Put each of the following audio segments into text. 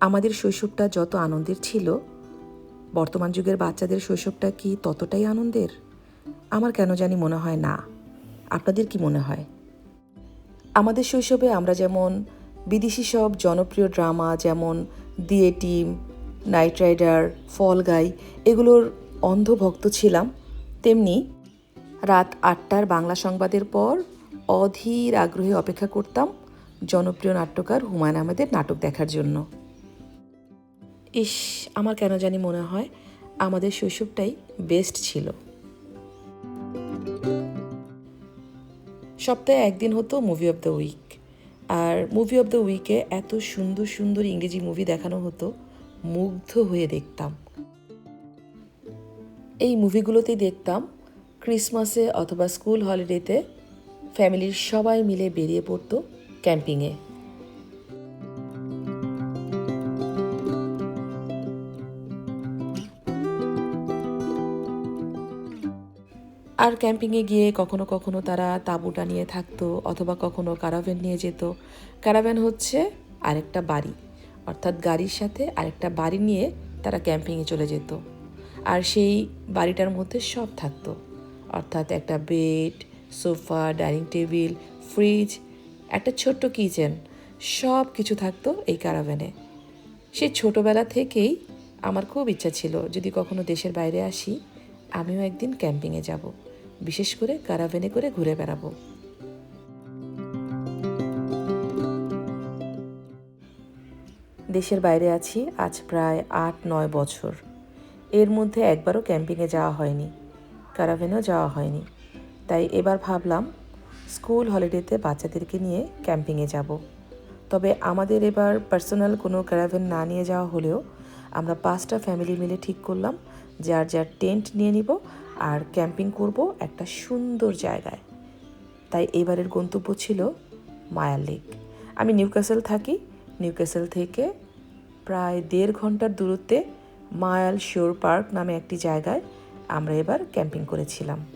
আমাদের শৈশবটা যত আনন্দের ছিল, বর্তমান যুগের বাচ্চাদের শৈশবটা কি ততটাই আনন্দের? আমার কেন জানি মনে হয় না। আপনাদের কি মনে হয়? আমাদের শৈশবে আমরা যেমন বিদেশি সব জনপ্রিয় ড্রামা যেমন দিয়ে team Knight Rider Fall Guy এগুলোর অন্ধভক্ত ছিলাম, তেমনি রাত আটটার বাংলা সংবাদের পর অধীর আগ্রহে অপেক্ষা করতাম জনপ্রিয় নাট্যকার হুমায়ুন আহমেদের নাটক দেখার জন্য। ইস, আমার কেন জানি মনে হয় আমাদের শৈশবটাই বেস্ট ছিল। সপ্তাহে একদিন হতো মুভি অফ দ্য উইক আর মুভি অফ দ্য উইকে এত সুন্দর সুন্দর ইংরেজি মুভি দেখানো হতো, মুগ্ধ হয়ে দেখতাম। এই মুভিগুলোতেই দেখতাম ক্রিসমাসে অথবা স্কুল হলিডেতে ফ্যামিলির সবাই মিলে বেরিয়ে পড়তো ক্যাম্পিংয়ে। আর ক্যাম্পিংয়ে গিয়ে কখনো কখনো তারা তাঁবুটা নিয়ে থাকতো অথবা কখনো কারাভ্যান নিয়ে যেত। কারাভ্যান হচ্ছে আরেকটা বাড়ি, অর্থাৎ গাড়ির সাথে আরেকটা বাড়ি নিয়ে তারা ক্যাম্পিংয়ে চলে যেত। আর সেই বাড়িটার মধ্যে সব থাকতো, অর্থাৎ একটা bed sofa, dining table, fridge, একটা ছোট্ট কিচেন, সব কিছু থাকতো এই কারাভ্যানে সেই ছোটোবেলা থেকেই আমার খুব ইচ্ছা ছিল, যদি কখনো দেশের বাইরে আসি, আমিও একদিন ক্যাম্পিংয়ে যাব, বিশেষ করে কারাভেনে করে ঘুরে বেড়াবো। দেশের বাইরে আছি আজ প্রায় আট নয় বছর। এর মধ্যে একবারও ক্যাম্পিংয়ে যাওয়া হয়নি কারাভেনেও যাওয়া হয়নি। তাই এবার ভাবলাম স্কুল হলিডেতে বাচ্চাদেরকে নিয়ে ক্যাম্পিংয়ে যাব। তবে আমাদের এবার পার্সোনাল কোনো ক্যারাভেন না নিয়ে যাওয়া হলেও আমরা পাঁচটা ফ্যামিলি মিলে ঠিক করলাম যার যার টেন্ট নিয়ে নিব আর ক্যাম্পিং করব একটা সুন্দর জায়গায়। তাই এবারের গন্তব্য ছিল মায়ার লেক। আমি নিউক্যাসেল থাকি। নিউক্যাসেল থেকে প্রায় দেড় ঘণ্টার দূরত্বে মায়াল শিওর পার্ক নামে একটি জায়গায় আমরা এবার ক্যাম্পিং করেছিলাম।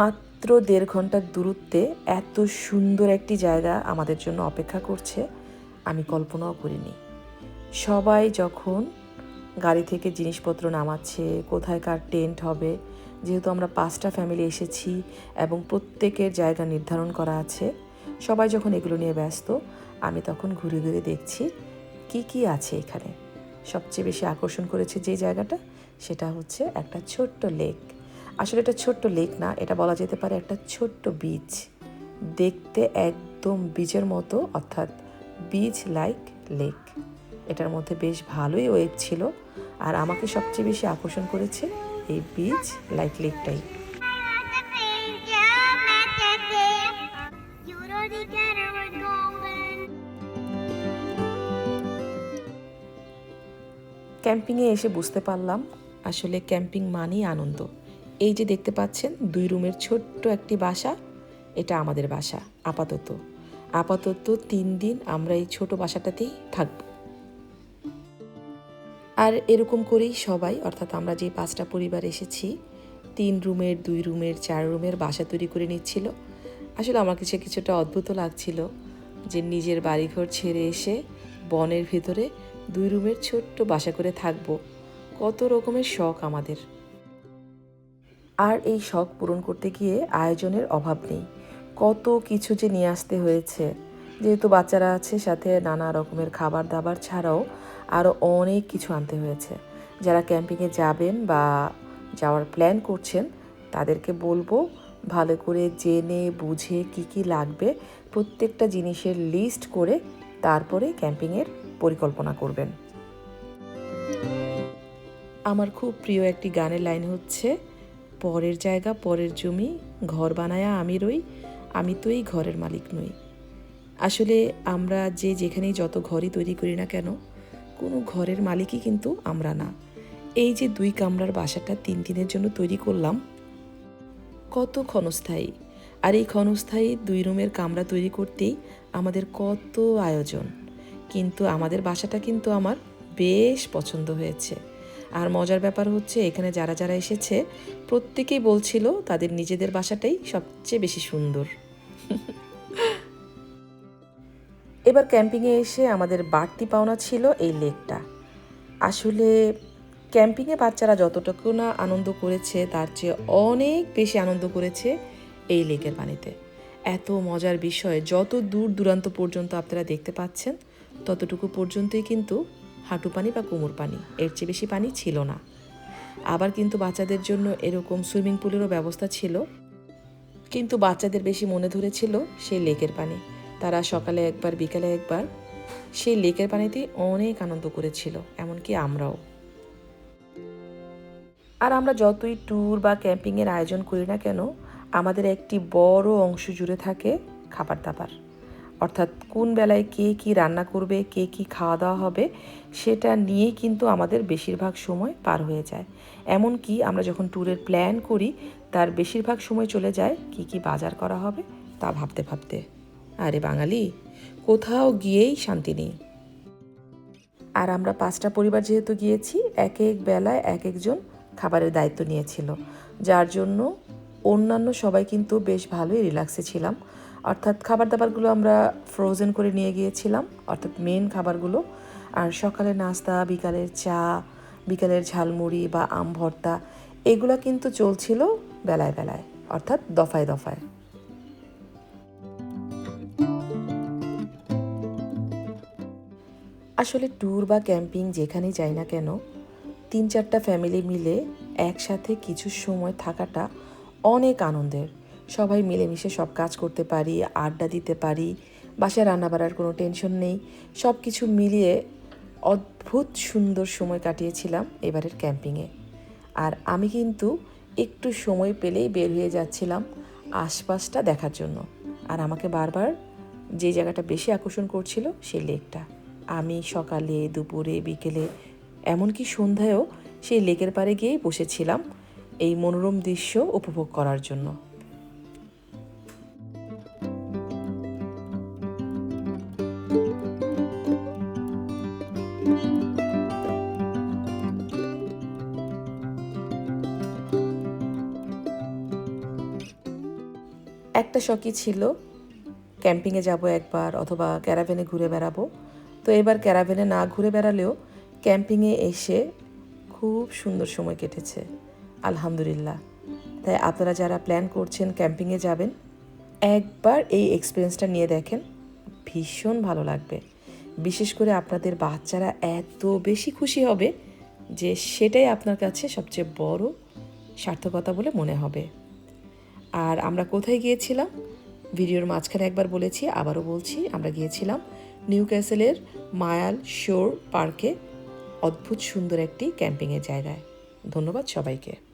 মাত্র দেড় ঘণ্টার দূরত্বে এত সুন্দর একটি জায়গা আমাদের জন্য অপেক্ষা করছে, আমি কল্পনাও করিনি। সবাই যখন গাড়ি থেকে জিনিসপত্র নামাচ্ছে, কোথায় কার টেন্ট হবে, যেহেতু আমরা পাঁচটা ফ্যামিলি এসেছি এবং প্রত্যেকের জায়গা নির্ধারণ করা আছে, সবাই যখন এগুলো নিয়ে ব্যস্ত, আমি তখন ঘুরে ঘুরে দেখছি কি কি আছে এখানে। সবচেয়ে বেশি আকর্ষণ করেছে যে জায়গাটা, সেটা হচ্ছে একটা ছোট্ট লেক। আসলে এটা ছোট্ট লেক না, এটা বলা যেতে পারে একটা ছোট্ট বীজ দেখতে একদম বীজের মতো, অর্থাৎ বীজ লাইক লেক এটার মধ্যে বেশ ভালোই ওয়েব ছিল, আর আমাকে সবচেয়ে বেশি আকর্ষণ করেছে এই বিচ লাইক লেকটাই ক্যাম্পিংয়ে এসে বুঝতে পারলাম, আসলে ক্যাম্পিং মানেই আনন্দ। এই যে দেখতে পাচ্ছেন, দুই রুমের ছোট্ট একটি বাসা, এটা আমাদের বাসা, আপাতত। আপাতত তিন দিন আমরা এই ছোট বাসাটাতেই থাকব। আর এরকম করেই সবাই, অর্থাৎ আমরা যে পাঁচটা পরিবার এসেছি, তিন রুমের, দুই রুমের, চার রুমের বাসা তৈরি করে নিচ্ছিল। আসলে আমার কাছে কিছুটা অদ্ভুত লাগছিল যে নিজের বাড়িঘর ছেড়ে এসে বনের ভেতরে দুই রুমের ছোট্ট বাসা করে থাকব। কত রকমের শখ আমাদের। আর এই শখ পূরণ করতে গিয়ে আয়োজনের অভাব নেই। কত কিছু যে নিয়ে আসতে হয়েছে। যেহেতু বাচ্চারা আছে, সাথে নানা রকমের খাবার দাবার ছাড়াও আরও অনেক কিছু আনতে হয়েছে। যারা ক্যাম্পিংয়ে যাবেন বা যাওয়ার প্ল্যান করছেন, তাদেরকে বলব ভালো করে জেনে, বুঝে কি কি লাগবে, প্রত্যেকটা জিনিসের লিস্ট করে তারপরে ক্যাম্পিংয়ের পরিকল্পনা করবেন। আমার খুব প্রিয় একটি গানের লাইন হচ্ছে পরের জায়গা, পরের জমি, ঘর বানায়া আমি রই, আমি তো এই ঘরের মালিক নই। আসলে আমরা যে যেখানেই যত ঘরই তৈরি করি না কেন, কোনো ঘরের মালিকই কিন্তু আমরা না। এই যে দুই কামরার বাসাটা তিন দিনের জন্য তৈরি করলাম, কত ক্ষণস্থায়ী। আর এই ক্ষণস্থায়ী দুই রুমের কামরা তৈরি করতেই আমাদের কত আয়োজন। কিন্তু আমাদের বাসাটা কিন্তু আমার বেশ পছন্দ হয়েছে। আর মজার ব্যাপার হচ্ছে, এখানে যারা যারা এসেছে, প্রত্যেকেই বলছিল তাদের নিজেদের বাসাটাই সবচেয়ে বেশি সুন্দর। এবার ক্যাম্পিংয়ে এসে আমাদের বাড়তি পাওনা ছিল এই লেকটা। আসলে ক্যাম্পিংয়ে বাচ্চারা যতটুকু না আনন্দ করেছে, তার চেয়ে অনেক বেশি আনন্দ করেছে এই লেকের পানিতে। এত মজার বিষয়, যত দূর দূরান্ত পর্যন্ত আপনারা দেখতে পাচ্ছেন, ততটুকু পর্যন্তই কিন্তু হাঁটু পানি বা কোমর পানি, এর চেয়ে বেশি পানি ছিল না। আবার কিন্তু বাচ্চাদের জন্য এরকম সুইমিং পুলেরও ব্যবস্থা ছিল। কিন্তু বাচ্চাদের বেশি মনে ধরেছিল সেই লেকের পানি। তারা সকালে একবার, বিকালে একবার সেই লেকের পানিতেই অনেক আনন্দ করেছিল, এমনকি আমরাও। আর আমরা যতই ট্যুর বা ক্যাম্পিংয়ের আয়োজন করি না কেন, আমাদের একটি বড় অংশ জুড়ে থাকে খাবার দাবার। অর্থাৎ কোন বেলায় কে কি রান্না করবে, কে কি খাওয়া দাওয়া হবে, সেটা নিয়েই কিন্তু আমাদের বেশিরভাগ সময় পার হয়ে যায়। এমনকি আমরা যখন ট্যুরের প্ল্যান করি, তার বেশিরভাগ সময় চলে যায় কি কি বাজার করা হবে, তা ভাবতে ভাবতে। আরে বাঙালি, কোথাও গিয়েই শান্তি নেই। আর আমরা পাঁচটা পরিবার যেহেতু গিয়েছি, এক এক বেলায় এক একজন খাবারের দায়িত্ব নিয়েছিল। যার জন্য অন্যান্য সবাই কিন্তু বেশ ভালোই রিল্যাক্সে ছিলাম। অর্থাৎ খাবার দাবারগুলো আমরা ফ্রোজেন করে নিয়ে গিয়েছিলাম, অর্থাৎ মেন খাবারগুলো। আর সকালে নাস্তা, বিকালের চা, বিকালের ঝালমুড়ি বা আম ভর্তা, এগুলো কিন্তু চলছিল বেলায় বেলায়, অর্থাৎ দফায় দফায়। আসলে ট্যুর বা ক্যাম্পিং যেখানেই যাই না কেন, তিন চারটা ফ্যামিলি মিলে একসাথে কিছু সময় থাকাটা অনেক আনন্দের। সবাই মিলেমিশে সব কাজ করতে পারি, আড্ডা দিতে পারি, বাসায় রান্না বাড়ার কোনো টেনশন নেই। সব কিছু মিলিয়ে অদ্ভুত সুন্দর সময় কাটিয়েছিলাম এবারের ক্যাম্পিংয়ে। আর আমি কিন্তু একটু সময় পেলেই বের হয়ে যাচ্ছিলাম আশপাশটা দেখার জন্য। আর আমাকে বারবার যে জায়গাটা বেশি আকর্ষণ করছিল সেই লেকটা। আমি সকালে, দুপুরে, বিকেলে, এমনকি সন্ধ্যায়ও সেই লেকের পাড়ে গিয়েই বসেছিলাম এই মনোরম দৃশ্য উপভোগ করার জন্য। একটা শখই ছিল, ক্যাম্পিংয়ে যাব একবার অথবা ক্যারাভেনে ঘুরে বেড়াবো। তো এবার ক্যারাভেনে না ঘুরে বেড়ালেও ক্যাম্পিংয়ে এসে খুব সুন্দর সময় কেটেছে, আলহামদুলিল্লাহ। তাই আপনারা যারা প্ল্যান করছেন ক্যাম্পিংয়ে যাবেন, একবার এই এক্সপিরিয়েন্সটা নিয়ে দেখেন, ভীষণ ভালো লাগবে। বিশেষ করে আপনাদের বাচ্চারা এত বেশি খুশি হবে যে সেটাই আপনার কাছে সবচেয়ে বড় সার্থকতা বলে মনে হবে। আর আমরা কোথায় গিয়েছিলাম? ভিডিওর মাঝখানে একবার বলেছি, আবারও বলছি, আমরা গিয়েছিলাম নিউ ক্যাসেলের মায়াল শোর পার্কে। অদ্ভুত সুন্দর একটি ক্যাম্পিংয়ের জায়গায়। ধন্যবাদ সবাইকে।